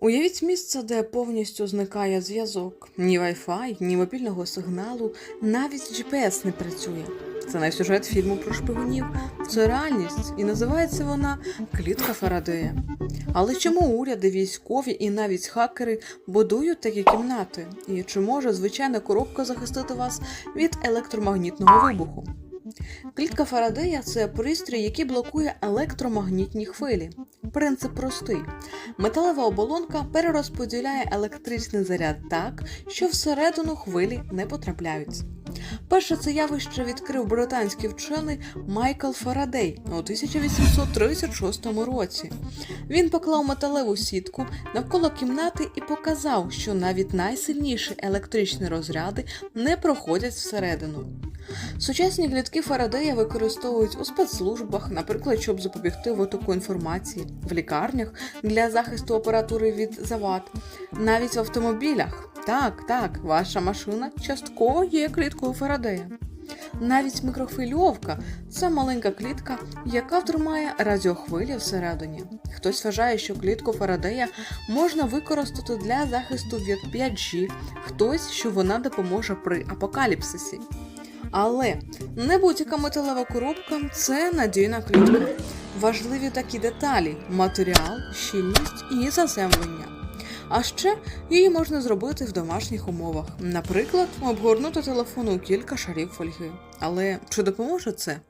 Уявіть місце, де повністю зникає зв'язок. Ні Wi-Fi, ні мобільного сигналу, навіть GPS не працює. Це не сюжет фільму про шпигунів. Це реальність, і називається вона Клітка Фарадея. Але чому уряди, військові і навіть хакери будують такі кімнати? І чи може звичайна коробка захистити вас від електромагнітного вибуху? Клітка Фарадея це пристрій, який блокує електромагнітні хвилі. Принцип простий: металева оболонка перерозподіляє електричний заряд так, що всередину хвилі не потрапляють. Перше це явище відкрив британський вчений Майкл Фарадей у 1836 році. Він поклав металеву сітку навколо кімнати і показав, що навіть найсильніші електричні розряди не проходять всередину. Сучасні клітки Фарадея використовують у спецслужбах, наприклад, щоб запобігти витоку інформації, в лікарнях для захисту апаратури від завад, навіть в автомобілях. Так, так, ваша машина частково є кліткою Фарадея. Навіть мікрохвильовка це маленька клітка, яка втримає радіохвилі всередині. Хтось вважає, що клітку Фарадея можна використати для захисту від 5G, хтось, що вона допоможе при апокаліпсисі. Але не будь-яка металева коробка це надійна клітка. Важливі такі деталі: матеріал, щільність і заземлення. А ще її можна зробити в домашніх умовах, наприклад, обгорнути телефону кілька шарів фольги. Але чи допоможе це?